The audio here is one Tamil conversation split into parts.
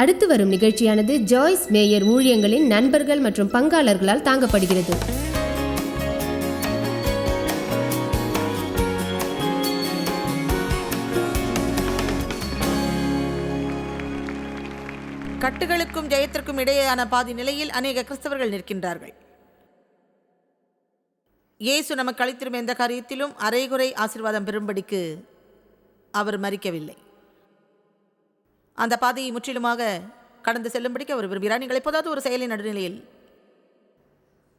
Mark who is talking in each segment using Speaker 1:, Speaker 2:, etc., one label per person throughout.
Speaker 1: அடுத்து வரும் நிகழ்ச்சியானது ஜாய்ஸ் மேயர் ஊழியங்களின் நண்பர்கள் மற்றும் பங்காளர்களால் தாங்கப்படுகிறது.
Speaker 2: கட்டுகளுக்கும் ஜெயத்திற்கும் இடையேயான பாதி நிலையில் அநேக கிறிஸ்தவர்கள் நிற்கின்றார்கள். இயேசு நமக்கு அளித்திரும் எந்த காரியத்திலும் அரைகுறை ஆசீர்வாதம் பெறும்படிக்கு அவர் மறிக்கவில்லை. அந்த பாதையை முற்றிலுமாக கடந்து செல்லும்படிக்கு அவர் விரும்புகிறார். நீங்கள் எப்போதாவது ஒரு செயலின் நடுநிலையில்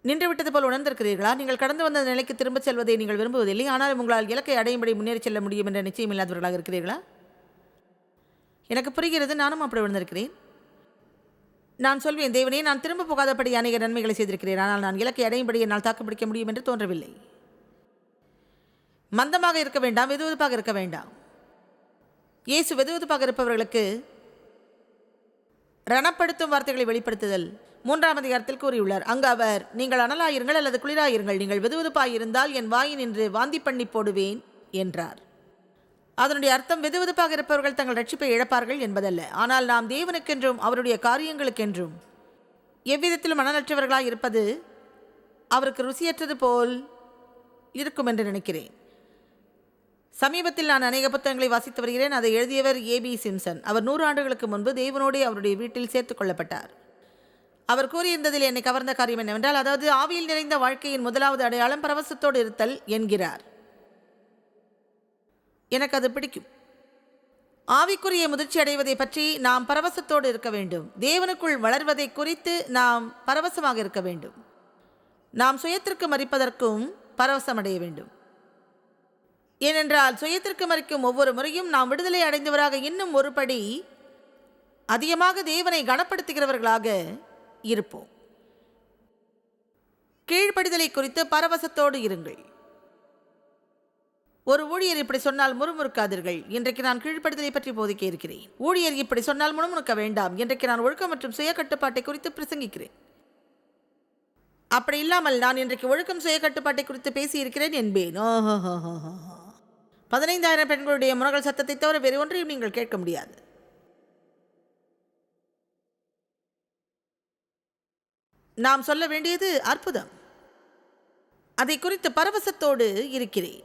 Speaker 2: நின்று விட்டது போல் உணர்ந்திருக்கிறீர்களா? நீங்கள் கடந்து வந்த நிலைக்கு திரும்பச் செல்வதை நீங்கள் விரும்புவதில்லை. ஆனால் உங்களால் இலக்கை அடையும்படி முன்னேறி செல்ல முடியும் என்ற நிச்சயம் இல்லாதவர்களாக இருக்கிறீர்களா? எனக்கு புரிகிறது. நானும் அப்படி உணர்ந்திருக்கிறேன். நான் சொல்வேன் தேவனே நான் திரும்ப போகாதபடி அநேக நன்மைகளை செய்திருக்கிறேன். ஆனால் நான் இலக்கை அடையும்படி என்னால் தாக்குப்பிடிக்க முடியும் என்று தோன்றவில்லை. மந்தமாக இருக்க வேண்டாம் வெதுவெதுப்பாக இருக்க வேண்டாம். இயேசு வெதுவெதுப்பாக இருப்பவர்களுக்கு ரணப்படுத்தும் வார்த்தைகளை வெளிப்படுத்துதல் மூன்றாம் அதிகாரத்தில் கூறியுள்ளார். அங்கு அவர் நீங்கள் அனலாயிருங்கள் அல்லது குளிராயிருங்கள். நீங்கள் வெதுவெதுப்பாயிருந்தால் என் வாயின் என்று வாந்தி பண்ணி போடுவேன் என்றார். அதனுடைய அர்த்தம் வெதுவெதுப்பாக இருப்பவர்கள் தங்கள் ரட்சிப்பை இழப்பார்கள் என்பதல்ல. ஆனால் நாம் தேவனுக்கென்றும் அவருடைய காரியங்களுக்கென்றும் எவ்விதத்திலும் மனநற்றவர்களாய் இருப்பது அவருக்கு ருசியற்றது போல் இருக்கும் என்று நினைக்கிறேன். சமீபத்தில் நான் அநேக புத்தகங்களை வாசித்து வருகிறேன். அதை எழுதியவர் ஏபி சிம்சன். அவர் நூறு ஆண்டுகளுக்கு முன்பு தேவனோடே அவருடைய வீட்டில் சேர்த்துக் கொள்ளப்பட்டார். அவர் கூறியிருந்ததில் என்னை கவர்ந்த காரியம் என்னவென்றால் அதாவது ஆவியில் நிறைந்த வாழ்க்கையின் முதலாவது அடையாளம் பரவசத்தோடு இருத்தல் என்கிறார். எனக்கு அது பிடிக்கும். ஆவிக்குரிய முதிர்ச்சி அடைவதை பற்றி நாம் பரவசத்தோடு இருக்க வேண்டும். தேவனுக்குள் வளர்வதை குறித்து நாம் பரவசமாக இருக்க வேண்டும். நாம் சுயத்திற்கு மறிப்பதற்கும் பரவசம் அடைய வேண்டும். ஏனென்றால் சுயத்திற்கு மறிக்கும் ஒவ்வொரு முறையும் நாம் விடுதலை அடைந்தவராக இன்னும் ஒரு படி அதிகமாக தேவனை கனப்படுத்துகிறவர்களாக இருப்போம். கீழ்ப்படுதலை குறித்து பரவசத்தோடு இருங்கள். ஒரு ஊழியர் இப்படி சொன்னால் முறுமுறுக்காதீர்கள். இன்றைக்கு நான் கீழ்ப்படுதலை பற்றி போதிக்க இருக்கிறேன். ஊழியர் இப்படி சொன்னால் முணுமுணுக்க வேண்டாம். இன்றைக்கு நான் ஒழுக்கம் மற்றும் சுய கட்டுப்பாட்டை குறித்து பிரசங்கிக்கிறேன். அப்படி இல்லாமல் நான் இன்றைக்கு ஒழுக்கம் சுய கட்டுப்பாட்டை குறித்து பேசியிருக்கிறேன் என்பேன். ஓஹோஹோஹோஹோ. பதினைந்தாயிரம் பெண்களுடைய முனகல் சத்தத்தை தவிர வேறு ஒன்றையும் நீங்கள் கேட்க முடியாது. நாம் சொல்ல வேண்டியது அற்புதம். அதை குறித்து பரவசத்தோடு இருக்கிறேன்.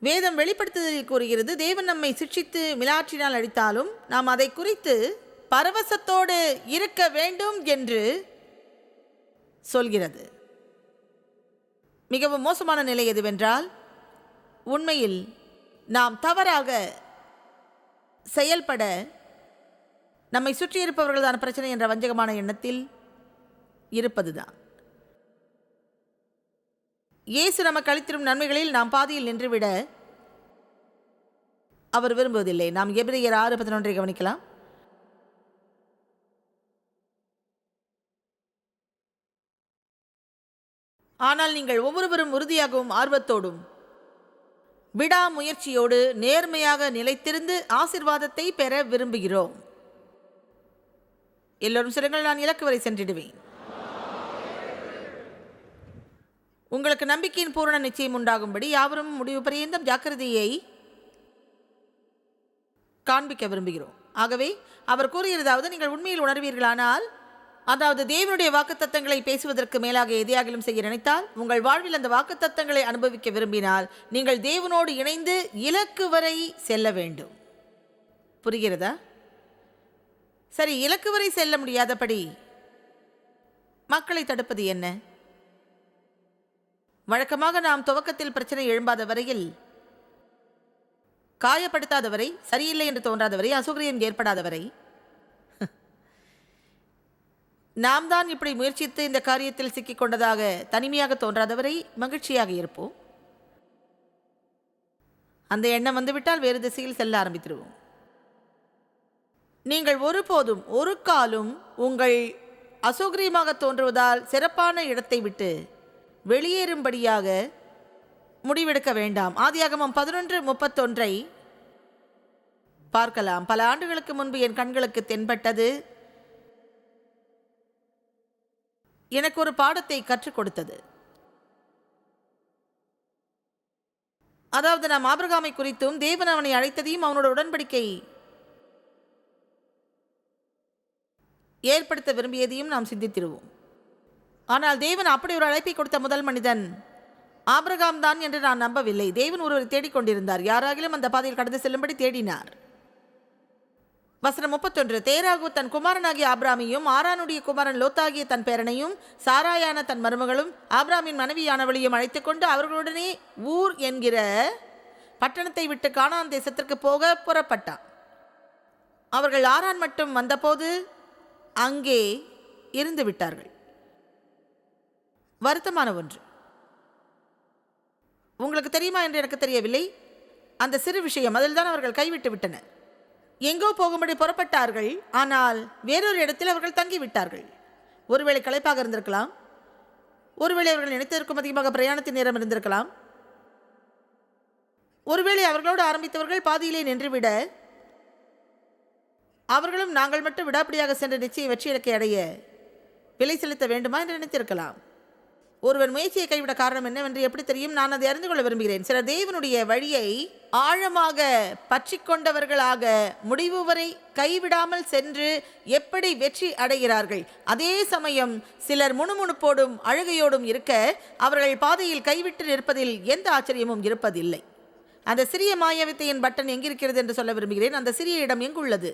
Speaker 2: வேதம் வெளிப்படுத்துதலில் கூறுகிறது தேவன் நம்மை சிக்ஷித்து மிலாற்றினால் அடித்தாலும் நாம் அதை குறித்து பரவசத்தோடு இருக்க வேண்டும் என்று சொல்கிறது. மிகவும் மோசமான நிலை எதுவென்றால் உண்மையில் நாம் தவறாக செயல்பட நம்மை சுற்றியிருப்பவர்கள்தான் பிரச்சனை என்ற வஞ்சகமான எண்ணத்தில் இருப்பதுதான். இயேசு நமக்கு அளித்திடும் நன்மைகளில் நாம் பாதியில் நின்றுவிட அவர் விரும்புவதில்லை. நாம் எபிரியர் ஆறு பதினொன்றை கவனிக்கலாம். ஆனால் நீங்கள் ஒவ்வொருவரும் உறுதியாகவும் ஆர்வத்தோடும் விடாமுயற்சியோடு நேர்மையாக நிலைத்திருந்து ஆசிர்வாதத்தை பெற விரும்புகிறோம். எல்லோரும் சிறங்கள் நான் இலக்கு வரை சென்றிடுவேன். உங்களுக்கு நம்பிக்கையின் பூரண நிச்சயம் உண்டாகும்படி யாவரும் முடிவு பரியந்தம் ஜாக்கிரதையை காண்பிக்க விரும்புகிறோம். ஆகவே அவர் கூறியதாவது நீங்கள் உண்மையில் உணர்வீர்களானால் அதாவது தேவனுடைய வாக்குத்தத்தங்களை பேசுவதற்கு மேலாக எதையாகிலும் செய்ய நினைத்தால் உங்கள் வாழ்வில் அந்த வாக்குத்தத்தங்களை அனுபவிக்க விரும்பினால் நீங்கள் தேவனோடு இணைந்து இலக்கு வரை செல்ல வேண்டும். புரிகிறதா? சரி இலக்கு வரை செல்ல முடியாதபடி மக்களை தடுப்பது என்ன? வழக்கமாக நாம் துவக்கத்தில் பிரச்சனை எழும்பாத வரையில் காயப்படுத்தாதவரை சரியில்லை என்று தோன்றாத வரை அசௌகரியம் ஏற்படாத வரை நாம் தான் இப்படி முயற்சித்து இந்த காரியத்தில் சிக்கிக்கொண்டதாக தனிமையாக தோன்றாதவரை மகிழ்ச்சியாக இருப்போம். அந்த எண்ணம் வந்துவிட்டால் வேறு திசையில் செல்ல ஆரம்பித்திருவோம் நீங்கள் ஒருபோதும் ஒரு காலும் உங்கள் அசௌகரியமாக தோன்றுவதால் சிறப்பான இடத்தை விட்டு வெளியேறும்படியாக முடிவெடுக்க வேண்டாம். ஆதியாகமம் பதினொன்று முப்பத்தொன்றை பார்க்கலாம். பல ஆண்டுகளுக்கு முன்பு என் கண்களுக்கு தென்பட்டது எனக்கு ஒரு பாடத்தை கற்றுக் கொடுத்தது. அதாவது நாம் ஆபிரகாமை குறித்தும் தேவன் அவனை அழைத்ததையும் அவனோட உடன்படிக்கை ஏற்படுத்த விரும்பியதையும் நாம் சிந்தித்திருவோம். ஆனால் தேவன் அப்படி ஒரு அழைப்பை கொடுத்த முதல் மனிதன் ஆபிரகாம் தான் என்று நான் நம்பவில்லை. தேவன் ஒருவர் தேடிக்கொண்டிருந்தார். யாராகிலும் அந்த பாதையில் கடந்து செல்லும்படி தேடினார். வசனம் முப்பத்தொன்று தேராகு தன் குமாரனாகிய ஆப்ராமியும் ஆரானுடைய குமாரன் லோத்தாகிய தன் பேரனையும் சாராயான தன் மருமகளும் ஆப்ராமின் மனைவியானவளையும் அழைத்து கொண்டு அவர்களுடனே ஊர் என்கிற பட்டணத்தை விட்டு காணான் தேசத்திற்கு போக புறப்பட்டான். அவர்கள் ஆரான் மட்டும் வந்தபோது அங்கே இருந்து விட்டார்கள். வருத்தமான ஒன்று. உங்களுக்கு தெரியுமா என்று எனக்கு தெரியவில்லை. அந்த சிறு விஷயம் அதில் தான் அவர்கள் கைவிட்டு விட்டனர் எங்கோ போகும்படி புறப்பட்டார்கள். ஆனால் வேறொரு இடத்தில் அவர்கள் தங்கிவிட்டார்கள். ஒருவேளை களைப்பாக இருந்திருக்கலாம். ஒருவேளை அவர்கள் நினைத்திருக்கும் அதிகமாக பிரயாணத்தின் நேரம் இருந்திருக்கலாம். ஒருவேளை அவர்களோடு ஆரம்பித்தவர்கள் பாதியிலே நின்றுவிட அவர்களும் நாங்கள் மட்டும் விடாப்பிடியாக சென்ற நிச்சயம் வெற்றி இலக்கை அடைய விலை செலுத்த வேண்டுமா என்று நினைத்திருக்கலாம். ஒருவர் முயற்சியை கைவிட காரணம் என்னவென்று எப்படி தெரியும்? நான் அதை அறிந்து கொள்ள விரும்புகிறேன். சில தேவனுடைய வழியை ஆழமாக பற்றி கொண்டவர்களாக முடிவு வரை கைவிடாமல் சென்று எப்படி வெற்றி அடைகிறார்கள்? அதே சமயம் சிலர் முணுமுணுப்போடும் அழுகையோடும் இருக்க அவர்கள் பாதையில் கைவிட்டு நிற்பதில் எந்த ஆச்சரியமும் இருப்பதில்லை. அந்த சிறிய மாயவித்தையின் பட்டன் எங்கிருக்கிறது என்று சொல்ல விரும்புகிறேன். அந்த சிறிய இடம் எங்குள்ளது?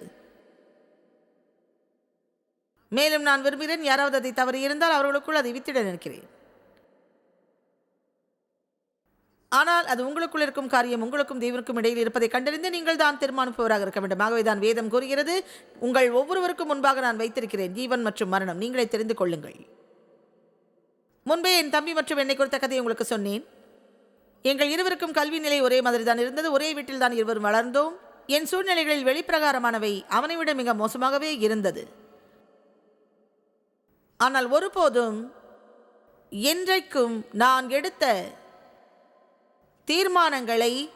Speaker 2: மேலும் நான் விரும்புகிறேன் யாராவது அதை தவறு இருந்தால் அவர்களுக்குள் அதை வித்திட நினைக்கிறேன். ஆனால் அது உங்களுக்குள் இருக்கும் காரியம் உங்களுக்கும் தேவனுக்கும் இடையில் இருப்பதை கண்டறிந்து நீங்கள் தான் தீர்மானிப்பவராக இருக்க வேண்டும். ஆகவே தான் வேதம் கூறுகிறது உங்கள் ஒவ்வொருவருக்கும் முன்பாக நான் வைத்திருக்கிறேன். ஜீவன் மற்றும் மரணம். நீங்களே தெரிந்து கொள்ளுங்கள். முன்பே என் தம்பி மற்றும் என்னை குறித்த கதையை உங்களுக்கு சொன்னேன். எங்கள் இருவருக்கும் கல்வி நிலை ஒரே மாதிரி தான் இருந்தது. ஒரே வீட்டில் தான் இருவரும் வளர்ந்தோம். என் சூழ்நிலைகளில் வெளிப்பிரகாரமானவை அவனை விட மிக மோசமாகவே இருந்தது. ஆனால் ஒருபோதும் என்றைக்கும் நான் எடுத்த தீர்மானங்களை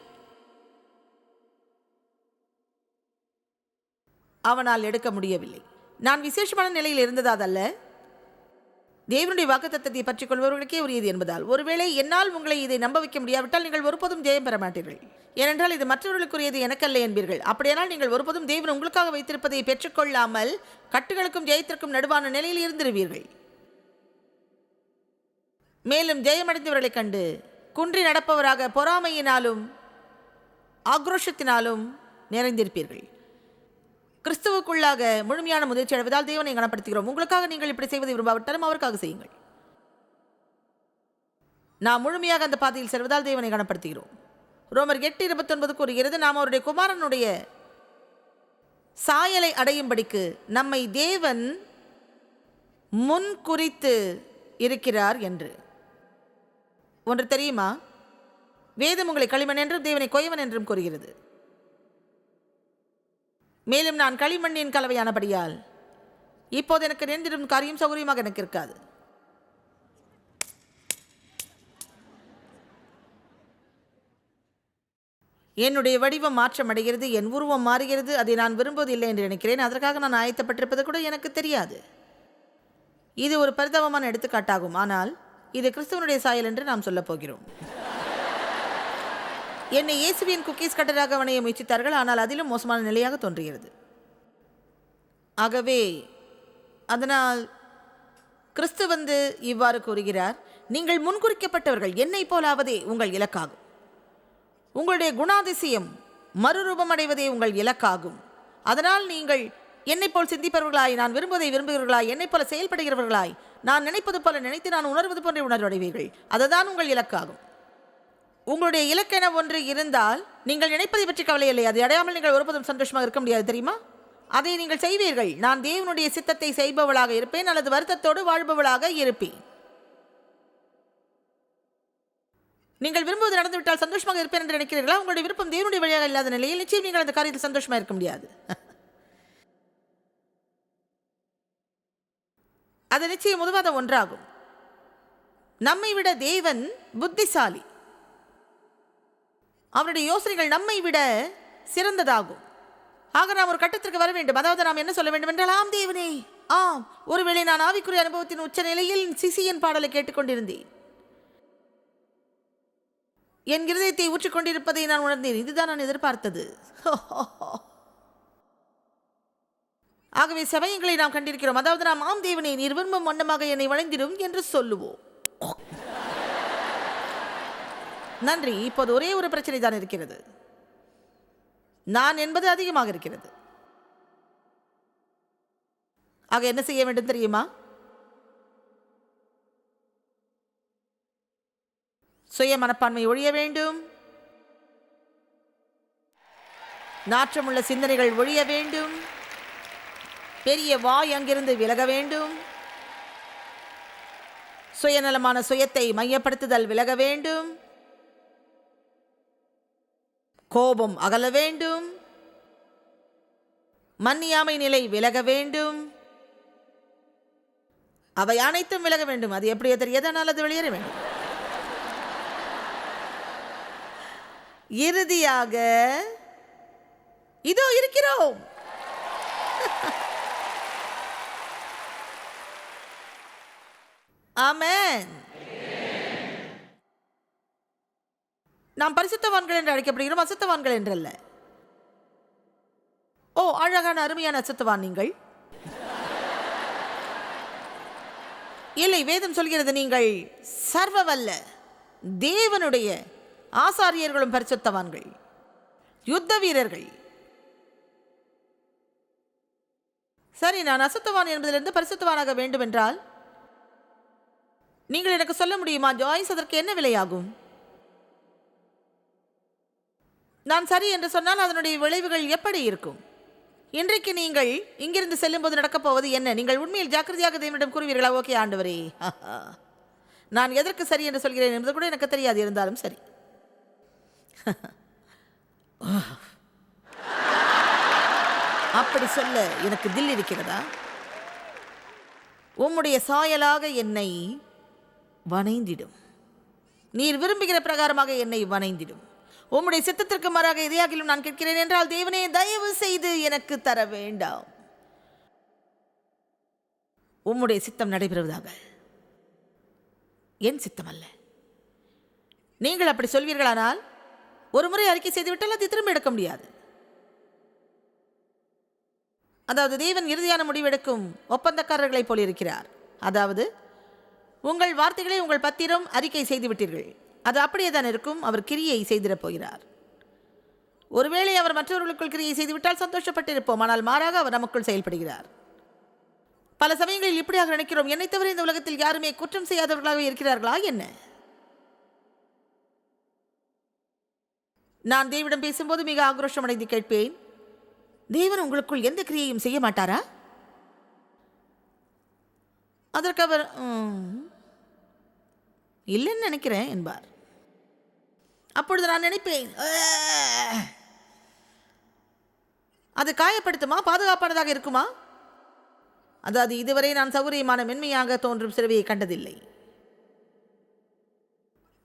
Speaker 2: அவனால் எடுக்க முடியவில்லை. நான் விசேஷமான நிலையில் இருந்ததாதல்ல தேவனுடைய வாக்குத்தத்தத்தை பற்றிக் கொள்பவர்களுக்கே உரியது என்பதால் ஒருவேளை என்னால் உங்களை இதை நம்ப வைக்க முடியாவிட்டால் நீங்கள் ஒருபோதும் ஜெயம் பெற மாட்டீர்கள். ஏனென்றால் இது மற்றவர்களுக்குரியது எனக்கல்ல என்பீர்கள். அப்படியானால் நீங்கள் ஒருபோதும் தேவன் உங்களுக்காக வைத்திருப்பதை பெற்றுக்கொள்ளாமல் கட்டுகளுக்கும் ஜெயத்திற்கும் நடுவான நிலையில் இருந்திருவீர்கள். மேலும் ஜெயமடைந்தவர்களைக் கண்டு குன்றி நடப்பவராக பொறாமையினாலும் ஆக்ரோஷத்தினாலும் நிறைந்திருப்பீர்கள். கிறிஸ்துவுக்குள்ளாக முழுமையான முதிர்ச்சி அடைவதால் தேவனை கனப்படுத்துகிறோம். உங்களுக்காக நீங்கள் இப்படி செய்வதை விரும்பாவிட்டாலும் அவருக்காக செய்யுங்கள். நாம் முழுமையாக அந்த பாதையில் செல்வதால் தேவனை கனப்படுத்துகிறோம். ரோமர் எட்டு இருபத்தொன்பது கூறுகிறது நாம் அவருடைய குமாரனுடைய சாயலை அடையும்படிக்கு நம்மை தேவன் முன் குறித்து இருக்கிறார் என்று. ஒன்று தெரியுமா? வேதம் உங்களை களிமண் என்றும் தேவனை கொய்வன் என்றும் கூறுகிறது. மேலும் நான் களிமண்ணின் கலவையானபடியால் இப்போது எனக்கு நேர்ந்திடும் காரியம் சௌகரியமாக எனக்கு இருக்காது. என்னுடைய வடிவம் மாற்றமடைகிறது என் உருவம் மாறுகிறது அதை நான் விரும்புவதில்லை என்று நினைக்கிறேன். அதற்காக நான் ஆயத்தப்பட்டிருப்பது கூட எனக்கு தெரியாது. இது ஒரு பரிதாபமான எடுத்துக்காட்டாகும். ஆனால் இது கிறிஸ்துவனுடைய சாயல் என்று நாம் சொல்லப் போகிறோம். என்னை இயேசுவின் குக்கீஸ் கட்டராக வணைய முயற்சித்தார்கள் ஆனால் அதிலும் மோசமான நிலையாக தோன்றுகிறது. ஆகவே அதனால் கிறிஸ்து வந்து இவ்வாறு கூறுகிறார் நீங்கள் முன்குறிக்கப்பட்டவர்கள் என்னை போலாவதே உங்கள் இலக்காகும். உங்களுடைய குணாதிசயம் மறுரூபமடைவதே உங்கள் இலக்காகும். அதனால் நீங்கள் என்னை போல் சிந்திப்பவர்களாய் நான் விரும்புவதை விரும்புகிறவர்களாய் என்னைப் போல செயல்படுகிறவர்களாய் நான் நினைப்பது போல நினைத்து நான் உணர்வது போன்ற உணர்வடைவீர்கள். அதுதான் உங்கள் இலக்காகும். உங்களுடைய இலக்கென ஒன்று இருந்தால் நீங்கள் நினைப்பதை பற்றி கவலை இல்லை. அதை அடையாமல் நீங்கள் ஒருபோதும் சந்தோஷமாக இருக்க முடியாது தெரியுமா? அதை நீங்கள் செய்வீர்கள். நான் தேவனுடைய சித்தத்தை செய்பவளாக இருப்பேன் அல்லது வருத்தத்தோடு வாழ்பவளாக இருப்பேன். நீங்கள் விரும்புவது நடந்துவிட்டால் சந்தோஷமாக இருப்பேன் என்று நினைக்கிறீர்களா? உங்களுடைய விருப்பம் தேவனுடைய வழியாக இல்லாத நிலையில் நிச்சயம் நீங்கள் அந்த காரியத்தில் சந்தோஷமாக இருக்க முடியாது. அது நிச்சயம் உதவாத ஒன்றாகும். நம்மை விட தேவன் புத்திசாலி. அவருடைய யோசனைகள் நம்மை விட சிறந்ததாகும். ஆக நாம் ஒரு கட்டத்திற்கு வர வேண்டும். அதாவது நாம் என்ன சொல்ல வேண்டும் என்றால் ஆம் தேவனே ஆம். ஒருவேளை நான் ஆவிக்குரிய அனுபவத்தின் உச்ச நிலையில் சிசியன் பாடலை கேட்டுக்கொண்டிருந்தேன் என் இருதயத்தை ஊற்றிக்கொண்டிருப்பதை நான் உணர்ந்தேன். இதுதான் நான் எதிர்பார்த்தது. ஆகவே செவையங்களை நாம் கண்டிருக்கிறோம். அதாவது நாம் ஆம் தேவனை நீர் விரும்பும் வண்ணமாக என்னை வளைந்திடும் என்று சொல்லுவோம். நன்றி. இப்போது ஒரே ஒரு பிரச்சனை தான் இருக்கிறது. நான் என்பது அதிகமாக இருக்கிறது. ஆக என்ன செய்ய வேண்டும் தெரியுமா? சுய மனப்பான்மை ஒழிய வேண்டும். நாற்றமுள்ள சிந்தனைகள் ஒழிய வேண்டும். பெரிய வாய் அங்கிருந்து விலக வேண்டும். சுயநலமான சுயத்தை மையப்படுத்துதல் விலக வேண்டும். கோபம் அகல வேண்டும். மன்னியாமை நிலை விலக வேண்டும். அவை அனைத்தும் விலக வேண்டும். அது எப்படியோ தெரியாது ஆனால் அது வெளியேற வேண்டும். இறுதியாக இதோ இருக்கிறோம். ஆமென் நாம் பரிசுத்தவான்கள் என்று அழைக்கப்படுகிறோம் அசுத்தவான்கள் என்றல்ல. ஓ அழகான அருமையான அசுத்தவான் நீங்கள். இல்லை வேதம் சொல்கிறது நீங்கள் சர்வவல்ல தேவனுடைய ஆசாரியர்களும் பரிசுத்தவான்கள் யுத்த வீரர்கள். சரி நான் அசுத்தவான் என்பதிலிருந்து பரிசுத்தவானாக வேண்டுமென்றால் நீங்கள் எனக்கு சொல்ல முடியுமா? ஜாய்ஸ் அதற்கு என்ன விலையாகும்? நான் சரி என்று சொன்னால் அதனுடைய விளைவுகள் எப்படி இருக்கும்? இன்றைக்கு நீங்கள் இங்கிருந்து செல்லும்போது நடக்கப் போவது என்ன? நீங்கள் உண்மையில் ஜாக்கிரதையாக தேவனிடம் கூறுவீர்களா? ஓகே ஆண்டவரே. நான் எதற்கு சரி என்று சொல்கிறேன் என்பது கூட எனக்கு தெரியாது இருந்தாலும் சரி. அப்படி சொல்ல எனக்கு தில் இருக்கிறதா? உம்முடைய சாயலாக என்னை வணைந்திடும். நீர் விரும்புகிற பிரகாரமாக என்னை வணைந்திடும். உம்முடைய சித்தத்திற்கு மாறாக எதையாகிலும் நான் கேட்கிறேன் என்றால் தேவனே தயவு செய்து எனக்கு தர வேண்டாம். உம்முடைய சித்தம் நடைபெறுவதாக? என் சித்தம் அல்ல. நீங்கள் அப்படி சொல்வீர்களானால் ஒரு முறை அறிக்கை செய்துவிட்டால் அதை திரும்ப எடுக்க முடியாது. அதாவது தேவன் இறுதியான முடிவெடுக்கும் ஒப்பந்தக்காரர்களைப் போல் இருக்கிறார். அதாவது உங்கள் வார்த்தைகளை உங்கள் பத்திரம் அறிக்கை செய்துவிட்டீர்கள். அது அப்படியே தான் இருக்கும். அவர் கிரியை செய்திடப் போகிறார். ஒருவேளை அவர் மற்றவர்களுக்குள் கிரியை செய்துவிட்டால் சந்தோஷப்பட்டிருப்போம். ஆனால் மாறாக அவர் நமக்குள் செயல்படுகிறார். பல சமயங்களில் இப்படியாக நினைக்கிறோம். என்னை தவிர இந்த உலகத்தில் யாருமே குற்றம் செய்யாதவர்களாக இருக்கிறார்களா? என்ன? நான் தேவிடம் பேசும்போது மிக ஆக்ரோஷம் அடைந்து கேட்பேன். தேவன் உங்களுக்குள் எந்த கிரியையும் செய்ய மாட்டாரா? அதற்கு அவர் இல்லைன்னு நினைக்கிறேன் என்பார். அப்பொழுது நான் நினைப்பேன் அது காயப்படுத்துமா? பாதுகாப்பானதாக இருக்குமா? அதாவது இதுவரை நான் சௌகரியமான மென்மையாக தோன்றும் சிறுவையை கண்டதில்லை.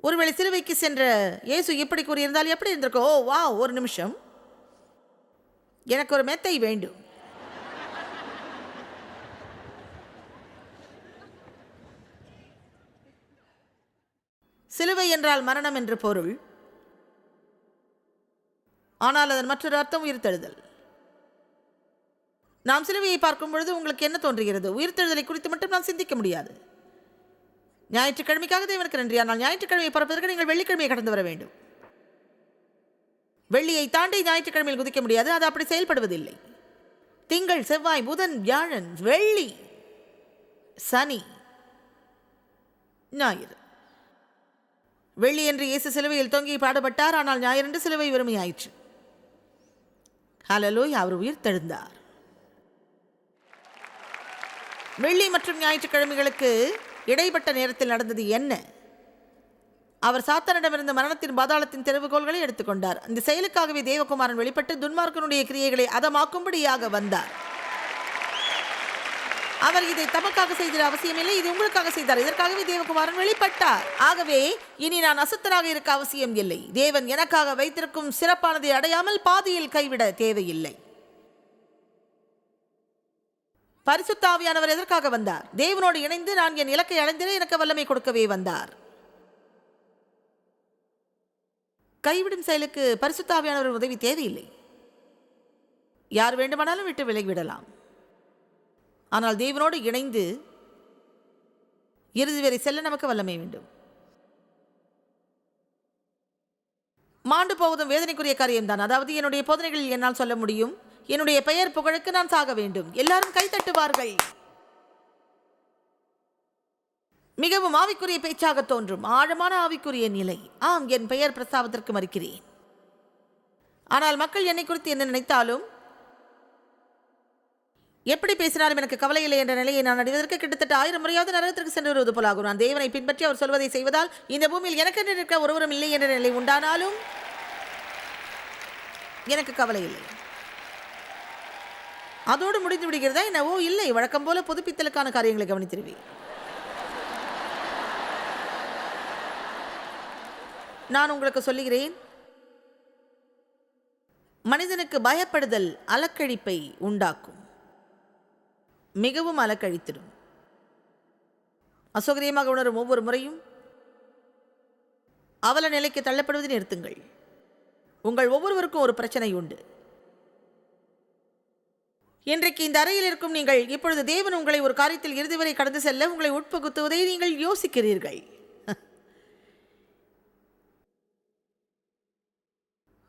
Speaker 2: ஒருவேளை சிலுவைக்கு சென்ற இயேசு இப்படி கூறியிருந்தால் எப்படி இருந்திருக்கோ வா ஒரு நிமிஷம். எனக்கு ஒரு மெத்தை வேண்டும். சிலுவை என்றால் மரணம் என்று பொருள். ஆனால் அதன் மற்றொரு அர்த்தம் உயிர்த்தெழுதல். நாம் சிலுவையை பார்க்கும் பொழுது உங்களுக்கு என்ன தோன்றுகிறது? உயிர்த்தெழுதலை குறித்து மட்டும் நான் சிந்திக்க முடியாது. ஞாயிற்றுக்கிழமைக்காக தேவனுக்கு நன்றி. ஆனால் ஞாயிற்றுக்கிழமையை பரப்பதற்கு நீங்கள் வெள்ளிக்கிழமையை கடந்து வர வேண்டும். வெள்ளியை தாண்டி ஞாயிற்றுக்கிழமையில் குதிக்க முடியாது. அது அப்படி செயல்படுவதில்லை. திங்கள் செவ்வாய் புதன் வியாழன் வெள்ளி சனி ஞாயிறு. வெள்ளி என்று இயேசு சிலுவையில் தொங்கி பாடுபட்டார் ஆனால் ஞாயிறன்று சிலுவை வெறுமையாயிற்று. ஹலலோய் அவர் உயிர் தெழுந்தார். வெள்ளி மற்றும் ஞாயிற்றுக்கிழமைகளுக்கு இடைப்பட்ட நேரத்தில் நடந்தது என்ன? அவர் சாத்தனிடமிருந்து மரணத்தின் பாதாளத்தின் திறவுகோள்களை எடுத்துக்கொண்டார். இந்த செயலுக்காகவே தேவகுமாரன் வெளிப்பட்டு துன்மார்க்கனுடைய கிரியைகளை அதமாக்கும்படியாக வந்தார். அவர் இதை தமக்காக செய்தது அவசியமில்லை இது உங்களுக்காக செய்தார். இதற்காகவே தேவகுமாரன் வெளிப்பட்டார். ஆகவே இனி நான் அசுத்தராக இருக்க அவசியம் இல்லை. தேவன் எனக்காக வைத்திருக்கும் சிறப்பானதை அடையாமல் பாதியில் கைவிட தேவையில்லை. பரிசுத்தாவியானவர் எதற்காக வந்தார்? தேவனோடு இணைந்து நான் என் இலக்கை அடைந்திட எனக்கு வல்லமை கொடுக்கவே வந்தார். கைவிடும் செயலுக்கு பரிசுத்தாவியானவர் உதவி தேவையில்லை. யார் வேண்டுமானாலும் விட்டு விலகிவிடலாம். ஆனால் தேவனோடு இணைந்து இறுதி வரை செல்ல நமக்கு வல்லமை வேண்டும். மாண்டு போவதும் வேதனைக்குரிய காரியம்தான். அதாவது என்னுடைய போதனைகளில் என்னால் சொல்ல முடியும். என்னுடைய பெயர் புகழுக்கு நான் சாக வேண்டும். எல்லாரும் கைதட்டுவார்கள் மிகவும் ஆவிக்குரிய பேச்சாக தோன்றும். ஆழமான ஆவிக்குரிய நிலை. ஆம் என் பெயர் பிரஸ்தாபத்திற்கு மறுக்கிறேன். ஆனால் மக்கள் என்னை குறித்து என்ன நினைத்தாலும் எப்படி பேசினாலும் எனக்கு கவலை இல்லை என்ற நிலையை நான் அடைவதற்கு கிட்டத்தட்ட ஆயிரம் முறையாவது நரகத்திற்கு சென்று வருவது போலாகும் நான் தேவனை பின்பற்றி அவர் சொல்வதை செய்வதால் இந்த பூமியில் எனக்கு நிற்க ஒருவரும் இல்லை என்ற நிலை உண்டானாலும் எனக்கு கவலை இல்லை. அதோடு முடிந்து விடுகிறதா என்னவோ இல்லை. வழக்கம் போல புதுப்பித்தலுக்கான காரியங்களை கவனித்திருவேன் நான் உங்களுக்கு சொல்லுகிறேன் மனிதனுக்கு பயப்படுதல் அலக்கழிப்பை உண்டாக்கும். மிகவும் அலக்கழித்திடும். அசௌகரியமாக உணரும் ஒவ்வொரு முறையும் அவல நிலைக்கு தள்ளப்படுவதை நிறுத்துங்கள். உங்கள் ஒவ்வொருவருக்கும் ஒரு பிரச்சனை உண்டு. இன்றைக்கு இந்த அறையில் இருக்கும் நீங்கள் இப்பொழுது தேவன் உங்களை ஒரு காரியத்தில் இறுதி வரை கடந்து செல்ல உங்களை உட்புகுத்துவதை நீங்கள் யோசிக்கிறீர்கள்.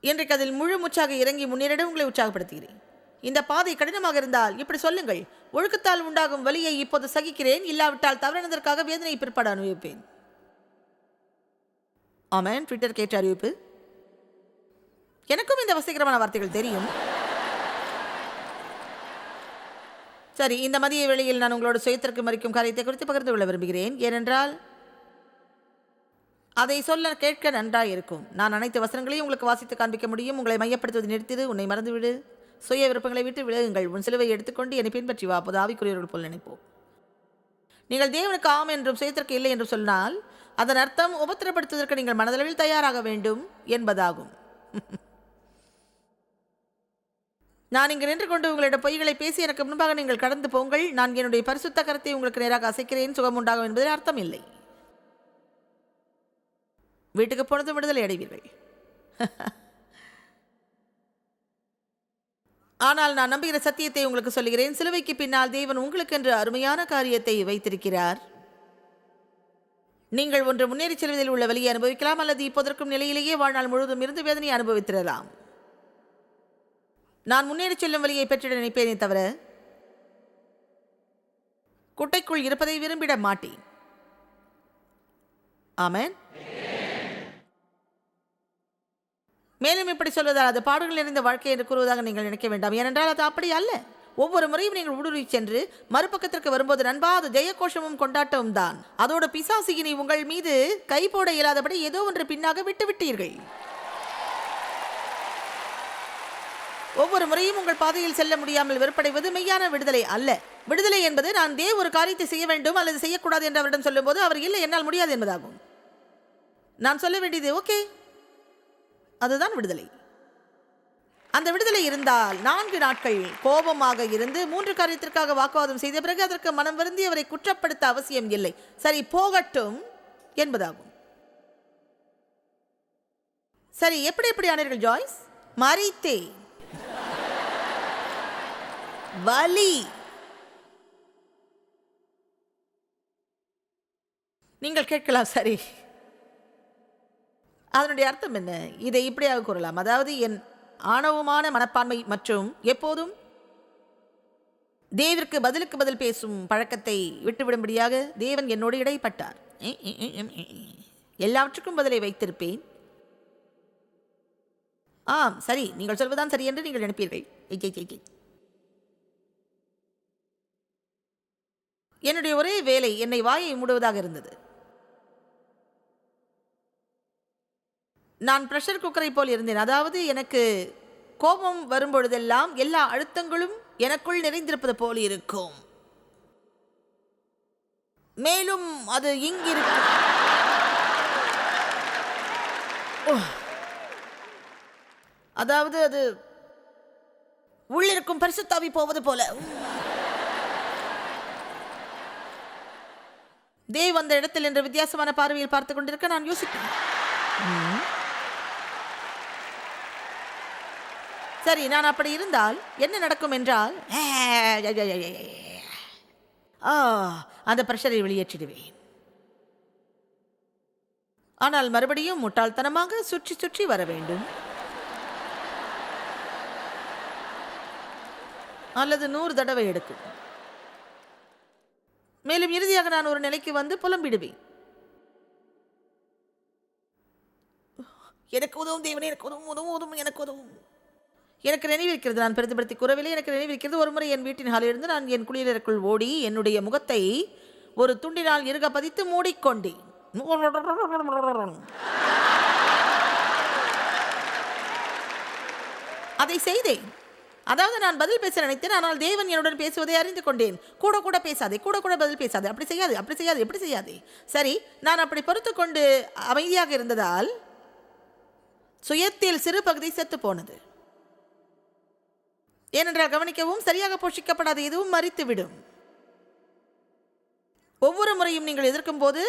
Speaker 2: இன்றைக்கு அதில் முழு மூச்சாக இறங்கி முன்னேறிட உங்களை உற்சாகப்படுத்துகிறேன். இந்த பாதை கடினமாக இருந்தால் இப்படி சொல்லுங்கள். ஒழுக்கத்தால் உண்டாகும் வலியை இப்போது சகிக்கிறேன். இல்லாவிட்டால் தவறினதற்காக வேதனை பிற்பாடு அனுபவிப்பேன். ஆமேன். ட்விட்டர் கேட்ட அறிவிப்பு. எனக்கும் இந்த வசீகரமான வார்த்தைகள் தெரியும். சரி இந்த மதிய வேளையில் நான் உங்களோட சுயத்திற்கு மறிக்கும் காரியத்தை குறித்து பகிர்ந்து கொள்ள விரும்புகிறேன். ஏனென்றால் அதை சொல்ல கேட்க நன்றாக இருக்கும் நான் அனைத்து வசனங்களையும் உங்களுக்கு வாசித்து காண்பிக்க முடியும். உங்களை மையப்படுத்துவதை நிறுத்திடு. உன்னை மறந்துவிடு. சுய விருப்பங்களை விட்டு விலகுங்கள். உன் சிலுவை எடுத்துக்கொண்டு என்னை பின்பற்றி வா. அப்போது ஆவிக்குரியவர்கள் போல் நினைப்போம். நீங்கள் தேவனுக்கு ஆம் என்றும் சுயத்திற்கு இல்லை என்று சொன்னால் அதன் அர்த்தம் உபத்திரப்படுத்துவதற்கு நீங்கள் மனதளவில் தயாராக வேண்டும் என்பதாகும். நான் இங்கு நின்று கொண்டு உங்களிடம் பொய்களை பேசி எனக்கு முன்பாக நீங்கள் கடந்து போங்கள். நான் என்னுடைய பரிசுத்த கரத்தை உங்களுக்கு நேராக அசைக்கிறேன். சுகம் உண்டாகும் என்பதில் அர்த்தம் இல்லை. வீட்டுக்கு போனதும் விடுதலை அடைவீர்கள். ஆனால் நான் நம்புகிற சத்தியத்தை உங்களுக்கு சொல்லுகிறேன். சிலுவைக்கு பின்னால் தேவன் உங்களுக்கென்று அருமையான காரியத்தை வைத்திருக்கிறார். நீங்கள் ஒன்று முன்னேறி செல்வதில் உள்ள வழியை அனுபவிக்கலாம் அல்லது இப்போதற்கும் நிலையிலேயே வாழ்நாள் முழுவதும் இருந்து வேதனை அனுபவித்திடலாம். நான் முன்னேறி செல்லும் வழியை பெற்றிட நினைப்பேனே தவிர குட்டைக்குள் இருப்பதை விரும்பிட மாட்டேன். ஆமேன். மேலும் இப்படி சொல்வதால் அது பாடுகள் நிறைந்த வாழ்க்கை என்று கூறுவதாக நீங்கள் நினைக்க வேண்டாம். ஏனென்றால் அது அப்படி அல்ல. ஒவ்வொரு முறையும் நீங்கள் ஊடுருவி சென்று மறுபக்கத்திற்கு வரும்போது நண்பா அது ஜெயகோஷமும் கொண்டாட்டமும் தான். அதோட பிசாசியினை உங்கள் மீது கை போட இயலாதபடி ஏதோ ஒன்று பின்னாக விட்டு விட்டீர்கள். ஒவ்வொரு முறையும் உங்கள் பாதையில் செல்ல முடியாமல் வெறுப்படைவது மெய்யான விடுதலை அல்ல. விடுதலை என்பது நான் தே ஒரு காரியத்தை செய்ய வேண்டும் அல்லது செய்யக்கூடாது என்று அவரிடம் சொல்லும்போது அவர் இல்லை என்னால் முடியாது என்பதாகும். நான் சொல்ல வேண்டியது ஓகே அதுதான் விடுதலை. அந்த விடுதலை இருந்தால் நான்கு நாட்கள் கோபமாக இருந்து மூன்று காரியத்திற்காக வாக்குவாதம் செய்த பிறகு அதற்கு மனம் வருந்தி அவரை குற்றப்படுத்த அவசியம் இல்லை. சரி போகட்டும் என்பதாகும். சரி எப்படி எப்படி ஆனீர்கள் ஜாய்ஸ்? மறித்தே. வலி. நீங்கள் கேட்கலாம் சரி. அதனுடைய அர்த்தம் என்ன? இதை இப்படியாக கூறலாம். அதாவது என் ஆணவமான மனப்பான்மை மற்றும் எப்போதும் தேவிற்கு பதிலுக்கு பதில் பேசும் பழக்கத்தை விட்டுவிடும்படியாக தேவன் என்னோடு இடைப்பட்டார். எல்லாவற்றுக்கும் பதிலை வைத்திருப்பேன். ஆம் சரி. நீங்கள் சொல்வதுதான் சரி என்று நீங்கள் நினைப்பீர்கள். என்னுடைய ஒரே வேலை என்னை வாயை மூடுவதாக இருந்தது. நான் ப்ரெஷர் குக்கரை போல் இருந்தேன். அதாவது எனக்கு கோபம் வரும்பொழுதெல்லாம் எல்லா அழுத்தங்களும் எனக்குள் நிறைந்திருப்பது போல் இருக்கும். மேலும் அது இங்கிருக்கும் அதாவது அது உள்ளிருக்கும் பரிசுத்தாவி போவது போல. தேவ் அந்த இடத்தில் என்ற வித்தியாசமான பார்வையில் பார்த்து கொண்டிருக்க நான் யோசிப்பேன் சரி நான் அப்படி இருந்தால் என்ன நடக்கும் என்றால் ஆ அந்த ப்ரெஷரை வெளியேற்றிடுவேன். ஆனால் மறுபடியும் முட்டாள்தனமாக சுற்றி சுற்றி வர வேண்டும். அல்லது நூறு தடவை எடுக்கும். மேலும் இறுதியாக நான் ஒரு நிலைக்கு வந்து புலம்பிடுவேன். எனக்கு உதவும் தேவனே எனக்கு உதவும் உதவும் உதவும் எனக்கு உதவும். எனக்கு நினைவிருக்கிறது நான் பெரிதுபடுத்தி கூறவில்லை எனக்கு நினைவிருக்கிறது ஒரு முறை என் வீட்டின் ஹாலிலிருந்து நான் என் குளியலருக்குள் ஓடி என்னுடைய முகத்தை ஒரு துண்டினால் இறுக பதித்து மூடிக்கொண்டேன். அதை செய்தேன். அதாவது நான் பதில் பேச நினைத்தேன். ஆனால் தேவன் என்னுடன் பேசுவதை அறிந்து கொண்டேன். கூட கூட பேசாதே. கூட கூட பதில் பேசாதே. அப்படி செய்யாது. அப்படி செய்யாது. எப்படி செய்யாதே. சரி நான் அப்படி பொறுத்து கொண்டு அமைதியாக இருந்ததால் சுயத்தில் சிறு பகுதி செத்து போனது. ஏனென்றால் கவனிக்கவும் சரியாக போஷிக்கப்படாத எதுவும் மறித்துவிடும். ஒவ்வொரு முறையும் நீங்கள் எதிர்க்கும் போது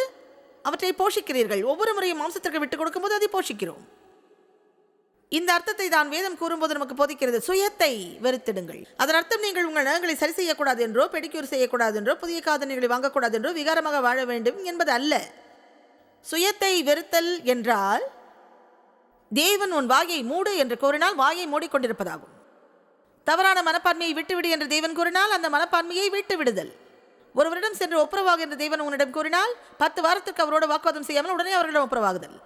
Speaker 2: அவற்றை போஷிக்கிறீர்கள். ஒவ்வொரு முறையும் மாம்சத்திற்கு விட்டுக் கொடுக்கும்போது அதை போஷிக்கிறோம். இந்த அர்த்தத்தை தான் வேதம் கூறும்போது நமக்கு போதிக்கிறது. சுயத்தை வெறுத்திடுங்கள். அதன் அர்த்தம் நீங்கள் உங்கள் நகங்களை சரி செய்யக்கூடாது என்றோ பெடிக்யூர் செய்யக்கூடாது என்றோ புதிய காதணிகளை வாங்கக்கூடாது என்றோ விகாரமாக வாழ வேண்டும் என்பது அல்ல. சுயத்தை வெறுத்தல் என்றால் தேவன் உன் வாயை மூடு என்று கூறினால் வாயை மூடிக்கொண்டிருப்பதாகும். தவறான மனப்பான்மையை விட்டுவிடு என்று தேவன் கூறினால் அந்த மனப்பான்மையை விட்டு விடுதல் ஒருவரிடம் சென்று ஒப்புரவாக என்று தேவன் உன்னிடம் கூறினால் பத்து வாரத்திற்கு அவரோடு வாக்குவாதம் செய்யாமல் உடனே அவர்களிடம் ஒப்புரவாகுதல்.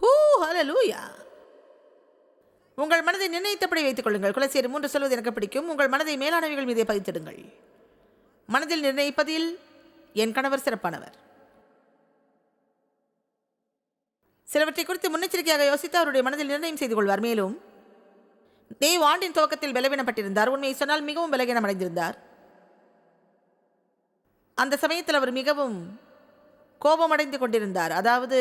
Speaker 2: ஹூ ஹalleluya. உங்கள் மனதை நிர்ணயித்தபடி வைத்துக் கொள்ளுங்கள். குலசேரி மூன்று சொல்வது எனக்கு பிடிக்கும். உங்கள் மனதை மேலானவைகள் மீதே பதித்திடுங்கள். மனதில் நிர்ணயிப்பதில் என் கணவர் சிறப்பானவர். சிலவற்றை குறித்து முன்னெச்சரிக்கையாக யோசித்து அவருடைய மனதில் நிர்ணயம் செய்து கொள்வார். மேலும் தேவ் ஆண்டின் துவக்கத்தில் பலவீனப்பட்டிருந்தார். உண்மையை சொன்னால் மிகவும் பலகீனம் அடைந்திருந்தார் அந்த சமயத்தில் அவர் மிகவும் கோபமடைந்து கொண்டிருந்தார். அதாவது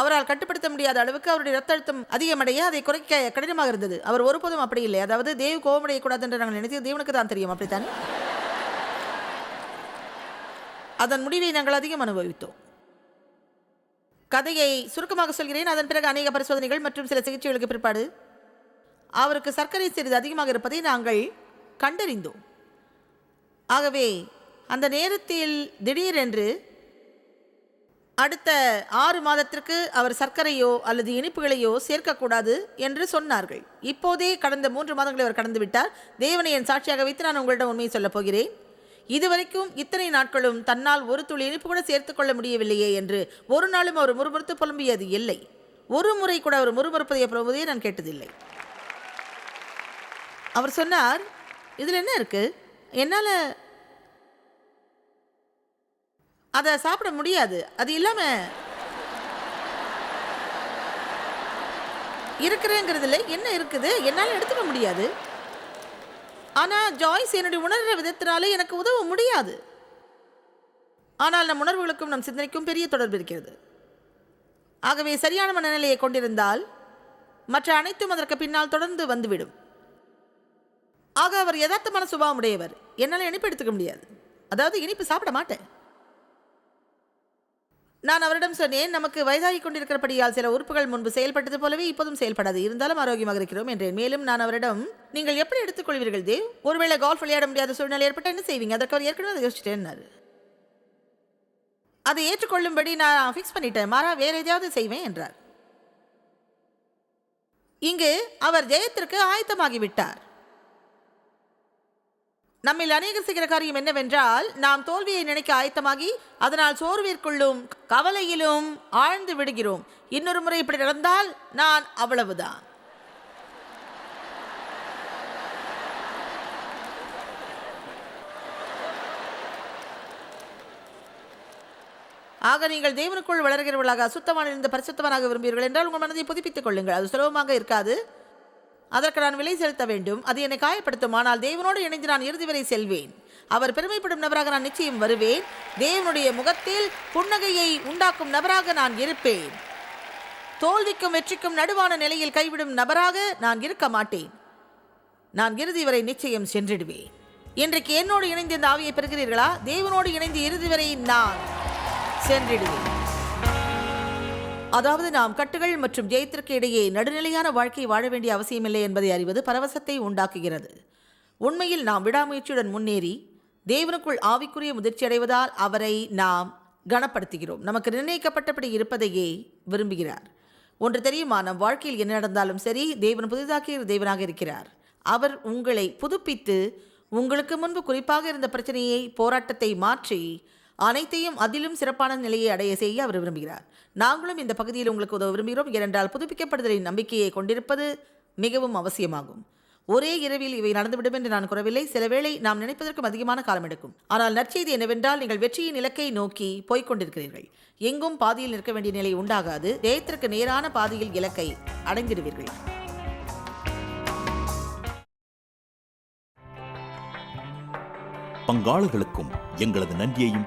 Speaker 2: அவரால் கட்டுப்படுத்த முடியாத அளவுக்கு அவருடைய ரத்த அழுத்தம் அதிகமடைய அதை குறைக்க கடினமாக இருந்தது. அவர் ஒருபோதும் அப்படி இல்லை. அதாவது தேவ் கோபமடையக்கூடாது என்று நாங்கள் நினைத்து தேவனுக்கு தான் தெரியும். அப்படித்தான்? அதன் முடிவை நாங்கள் அதிகம் அனுபவித்தோம். கதையை சுருக்கமாக சொல்கிறேன். அதன் பிறகு அநேக பரிசோதனைகள் மற்றும் சில சிகிச்சைகளுக்கு பிற்பாடு. அவருக்கு சர்க்கரை சிறிது அதிகமாக இருப்பதை நாங்கள் கண்டறிந்தோம். ஆகவே அந்த நேரத்தில் திடீரென்று அடுத்த ஆறு மாதத்திற்கு அவர் சர்க்கரையோ அல்லது இனிப்புகளையோ சேர்க்கக்கூடாது என்று சொன்னார்கள். இப்போதே கடந்த மூன்று மாதங்களை அவர் கடந்துவிட்டார் தேவனை என் சாட்சியாக வைத்து நான் உங்களிடம் உண்மையை சொல்லப் போகிறேன். இதுவரைக்கும் இத்தனை நாட்களும் தன்னால் ஒரு துளி இனிப்பு கூட சேர்த்துக்கொள்ள முடியவில்லையே என்று ஒரு நாளும் அவர் முறுமுறுத்து புலம்பியது இல்லை. ஒரு முறை கூட அவர் முறுமுறுப்பதை புலம்புவதை நான் கேட்டதில்லை. அவர் சொன்னார் இதில் என்ன இருக்கு? என்னால் அதை சாப்பிட முடியாது. அது இல்லாமல் இருக்கிறேங்கிறதுல என்ன இருக்குது? என்னால் எடுத்துக்க முடியாது. ஆனால் ஜாய்ஸ் என்னுடைய உணர்கிற விதத்தினாலே எனக்கு உதவ முடியாது. ஆனால் நம் உணர்வுகளுக்கும் நம் சிந்தனைக்கும் பெரிய தொடர்பு இருக்கிறது. ஆகவே சரியான மனநிலையை கொண்டிருந்தால் மற்ற அனைத்தும் அதற்கு பின்னால் தொடர்ந்து வந்துவிடும். ஆக அவர் யதார்த்தமான சுபாவம் உடையவர் என்னால் இனிப்பு எடுத்துக்க முடியாது. அதாவது இனிப்பு சாப்பிட மாட்டேன். நான் அவரிடம் சொன்னேன் நமக்கு வயதாகி கொண்டிருக்கிறபடியால் சில உறுப்புகள் முன்பு செயல்பட்டது போலவே இப்போதும் செயல்படாது. இருந்தாலும் ஆரோக்கியமாக இருக்கிறோம் என்றேன். மேலும் நான் அவரிடம் நீங்கள் எப்படி எடுத்துக்கொள்வீர்கள் தேவ்? ஒருவேளை கால்ஃப் விளையாட முடியாத சூழ்நிலை ஏற்பட்டால் என்ன செய்வீங்க? அதற்கு அவர் ஏற்கனவே அதை யோசிச்சிட்டேன்னாரு அதை ஏற்றுக்கொள்ளும்படி நான் ஃபிக்ஸ் பண்ணிட்டேன். மாறா வேற எதையாவது செய்வேன் என்றார். இங்கு அவர் ஜெயத்திற்கு ஆயத்தமாகிவிட்டார். நம்மில் அநேகர் செய்கிற காரியம் என்னவென்றால் நாம் தோல்வியை நினைக்க ஆயத்தமாகி அதனால் சோர்விற்குள்ளும் கவலையிலும் ஆழ்ந்து விடுகிறோம். இன்னொரு முறை இப்படி நடந்தால் நான் அவ்வளவுதான். ஆக நீங்கள் தேவனுக்குள் வளர்கிறவர்களாக சுத்தமான இருந்து பரிசுத்தவனாக விரும்புவீர்கள் என்றால் உங்கள் மனதை புதுப்பித்துக் கொள்ளுங்கள். அது சுலபமாக இருக்காது. அதற்கு நான் விலை செலுத்த வேண்டும். அது என்னை காயப்படுத்தும். ஆனால் தேவனோடு இணைந்து நான் இறுதி வரை செல்வேன். அவர் பெருமைப்படும் நபராக நான் நிச்சயம் வருவேன். தேவனுடைய முகத்தில் புன்னகையை உண்டாக்கும் நபராக நான் இருப்பேன். தோல்விக்கும் வெற்றிக்கும் நடுவான நிலையில் கைவிடும் நபராக நான் இருக்க மாட்டேன். நான் இறுதி வரை நிச்சயம் சென்றிடுவேன். இன்றைக்கு என்னோடு இணைந்து இந்த ஆவியை பெறுகிறீர்களா? தேவனோடு இணைந்து இறுதி வரை நான் சென்றிடுவேன். அதாவது நாம் கட்டுகள் மற்றும் ஜெயத்திற்கு இடையே நடுநிலையான வாழ்க்கை வாழ வேண்டிய அவசியமில்லை என்பதை அறிவது பரவசத்தை உண்டாக்குகிறது. உண்மையில் நாம் விடாமுயற்சியுடன் முன்னேறி தேவனுக்குள் ஆவிக்குரிய முதிர்ச்சி அடைவதால் அவரை நாம் கனப்படுத்துகிறோம். நமக்கு நிர்ணயிக்கப்பட்டபடி இருப்பதையே விரும்புகிறார். ஒன்று தெரியுமா? நம் வாழ்க்கையில் என்ன நடந்தாலும் சரி தேவன் புதிதாக்கிய தேவனாக இருக்கிறார். அவர் உங்களை புதுப்பித்து உங்களுக்கு முன்பு குறிப்பாக இருந்த பிரச்சனையை போராட்டத்தை மாற்றி அனைத்தையும் அதிலும் சிறப்பான நிலையை அடைய செய்ய அவர் விரும்புகிறார். நாங்களும் இந்த பகுதியில் உங்களுக்கு உதவ விரும்புகிறோம். ஏனென்றால் புதுப்பிக்கப்படுதலின் நம்பிக்கையை கொண்டிருப்பது மிகவும் அவசியமாகும். ஒரே இரவில் இவை நடந்துவிடும் என்று நான் கூறவில்லை. சில வேளை நாம் நினைப்பதற்கும் அதிகமான காலம் எடுக்கும். ஆனால் நற்செய்தி என்னவென்றால் நீங்கள் வெற்றியின் இலக்கை நோக்கி போய்க் கொண்டிருக்கிறீர்கள். எங்கும் பாதியில் நிற்க வேண்டிய நிலை உண்டாகாது. ஜெயத்திற்கு நேரான பாதியில் இலக்கை அடைந்திடுவீர்கள்
Speaker 3: பங்காளர்களுக்கும் எங்களது நன்றியையும்